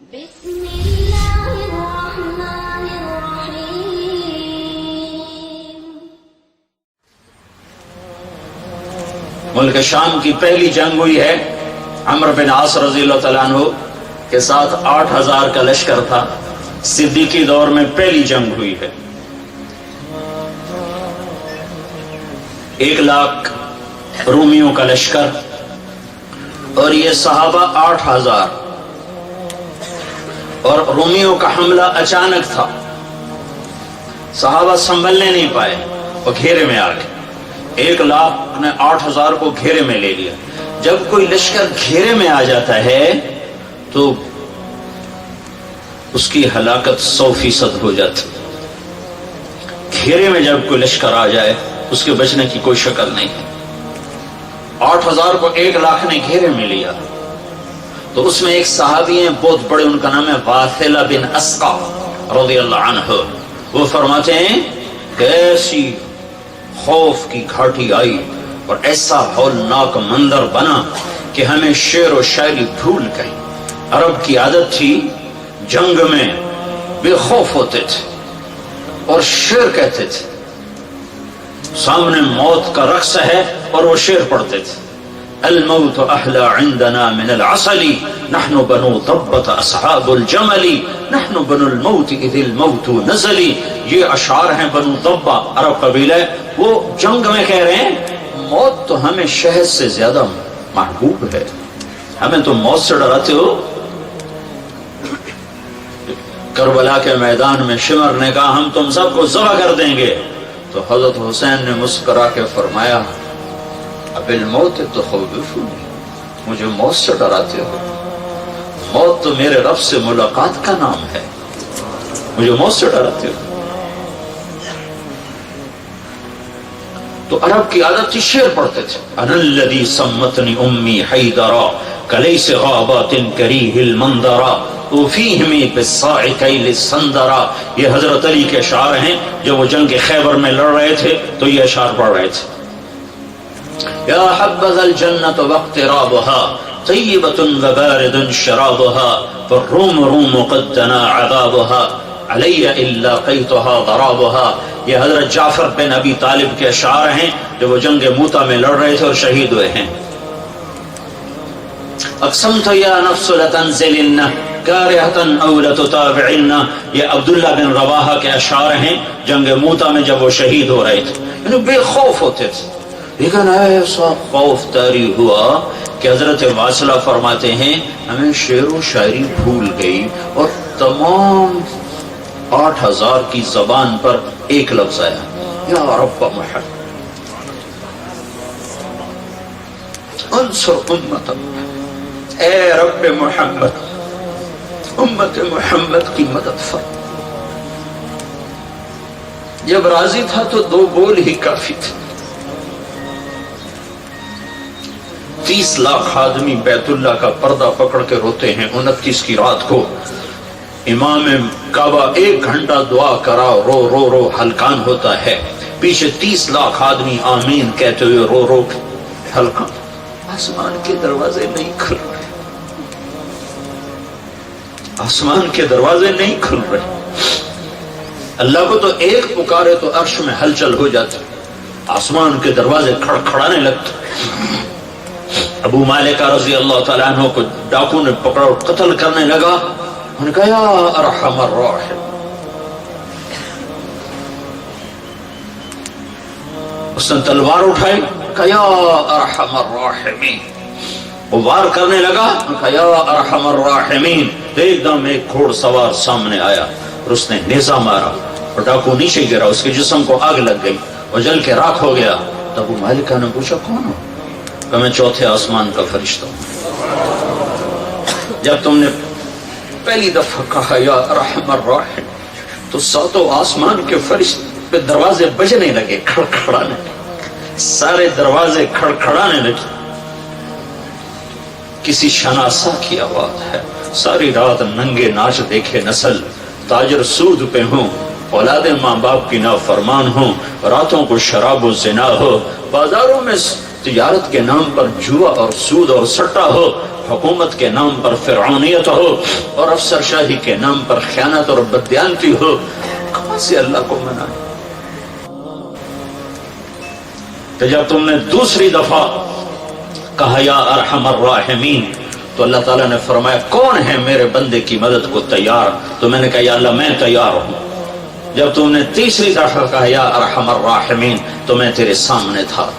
بسم الرحمن ملک شام کی پہلی جنگ ہوئی ہے۔ عمر بن عاص رضی اللہ تعالیٰ عنہ کے ساتھ آٹھ ہزار کا لشکر تھا۔ صدیقی دور میں پہلی جنگ ہوئی ہے۔ ایک لاکھ رومیوں کا لشکر اور یہ صحابہ آٹھ ہزار۔ اور رومیوں کا حملہ اچانک تھا۔ صحابہ سنبھلنے نہیں پائے وہ گھیرے میں آ گئے۔ ایک لاکھ نے آٹھ ہزار کو گھیرے میں لے لیا۔ جب کوئی لشکر گھیرے میں آ جاتا ہے تو اس کی ہلاکت سو فیصد ہو جاتی۔ گھیرے میں جب کوئی لشکر آ جائے، اس کے بچنے کی کوئی شکل نہیں۔ ہے آٹھ ہزار کو ایک لاکھ نے گھیرے میں لیا۔ تو اس میں ایک صحابی ہیں، بہت بڑے، ان کا نام ہے واثلہ بن اسقا رضی اللہ عنہ۔ وہ فرماتے ہیں، کیسی خوف کی گھاٹی آئی اور ایسا ہولناک مندر بنا کہ ہمیں شعر و شاعری بھول گئی۔ عرب کی عادت تھی، جنگ میں بے خوف ہوتے تھے اور شعر کہتے تھے۔ سامنے موت کا رقص ہے اور وہ شعر پڑھتے تھے۔ الموت احلى عندنا من العسل. نحن بنو ضبط اصحاب الجمل. نحن بنو الموت اذ الموت نزل. یہ اشعار ہیں بنو ضبہ عرب قبیلہ. وہ جنگ میں کہہ رہے ہیں، موت تو ہمیں شہد سے زیادہ محبوب ہے۔ ہمیں تو موت سے ڈراتے ہو۔ کربلا کے میدان میں شمر نے کہا، ہم تم سب کو ذبح کر دیں گے۔ تو حضرت حسین نے مسکرا کے فرمایا اب الموت تو خوفونی مجھے موت سے ڈراتے ہو موت تو میرے رب سے ملاقات کا نام ہے مجھے موت سے ڈراتے ہو تو عرب کی عادت تھی شعر پڑھتے تھے انا الذي سمتني امي حيدرا كليس غابات كريه المنظرا وفيهم بالصاع كيل السندرا یہ حضرت علی کے اشعار ہیں جو وہ جنگ خیبر میں لڑ رہے تھے تو یہ اشعار پڑھ رہے تھے يا حبذا الجنة واقترابها طيبة وبارد شرابها فالروم روم قد تنا عذابها علي إلا قيتها ضرابها. یہ حضرت جعفر بن ابی طالب کے اشعار ہیں جو وہ جنگ موتا میں لڑ رہے تھے اور شہید ہوئے ہیں. اقسمت یا نفس لتنزلن کارہتن أو لتتابعن. یہ عبداللہ بن رواحہ کے اشعار ہیں جنگ موتا میں جب وہ شہید ہو رہے تھے. یعنی بے خوف ہوتے تھے. لیکن ایسا خوف تاری ہوا کہ حضرت واصلہ فرماتے ہیں، ہمیں شعر و شاعری بھول گئی اور تمام آٹھ ہزار کی زبان پر ایک لفظ آیا۔ یا رب محمد انصر امت۔ اے رب محمد، امت محمد کی مدد فرما جب راضی تھا تو دو بول ہی کافی تھے۔ تیس لاکھ آدمی بیت اللہ کا پردہ پکڑ کے روتے ہیں انتیس کی رات کو۔ امام کعبہ ایک گھنٹہ دعا کرا رو رو رو، ہلکان ہوتا ہے۔ پیچھے تیس لاکھ آدمی آمین کہتے ہوئے رو رو، ہلکان۔ آسمان کے دروازے نہیں کھل رہے۔ آسمان کے دروازے نہیں کھل رہے۔ اللہ کو تو ایک پکارے تو عرش میں ہلچل ہو جاتی۔ آسمان کے دروازے کھڑکھڑانے لگتے۔ ابو مالکہ رضی اللہ تعالیٰ عنہ کو ڈاکو نے پکڑا اور قتل کرنے لگا۔ انہوں نے کہا، یا ارحم الراحم. اس نے تلوار اٹھائی، کہا، یا ارحم الراحمین. وہ وار کرنے لگا کہا، یا ارحم الراحمین. ایک دم ایک گھوڑ سوار سامنے آیا اور اس نے نیزہ مارا اور ڈاکو نیچے گرا، اس کے جسم کو آگ لگ گئی اور جل کے راکھ ہو گیا۔ تو ابو مالکہ نے پوچھا، کون ہو؟ کہ میں چوتھے آسمان کا فرشتہ ہوں۔ جب تم نے پہلی دفعہ کہا، یا رحم الرحم تو ساتوں آسمان کے فرشتے پہ دروازے بجنے لگے، کھڑکھڑانے سارے دروازے کھڑکھڑانے لگے۔ کسی شناسا کی آواز ہے۔ ساری رات ننگے ناچ دیکھے نسل، تاجر سود پہ ہوں اولاد ماں باپ کی نا فرمان ہوں، راتوں کو شراب و زنا ہو، بازاروں میں تجارت کے نام پر جوا اور سود اور سٹا ہو، حکومت کے نام پر فرعونیت ہو اور افسر شاہی کے نام پر خیانت اور بدیانتی ہو۔ کہاں سے اللہ کو منائے تو جب تم نے دوسری دفعہ کہا، یا ارحم الراحمین، تو اللہ تعالیٰ نے فرمایا، کون ہے میرے بندے کی مدد کو تیار؟ تو میں نے کہا، یا اللہ، میں تیار ہوں۔ جب تم نے تیسری دفعہ کہا، یا ارحم الراحمین، تو میں تیرے سامنے تھا۔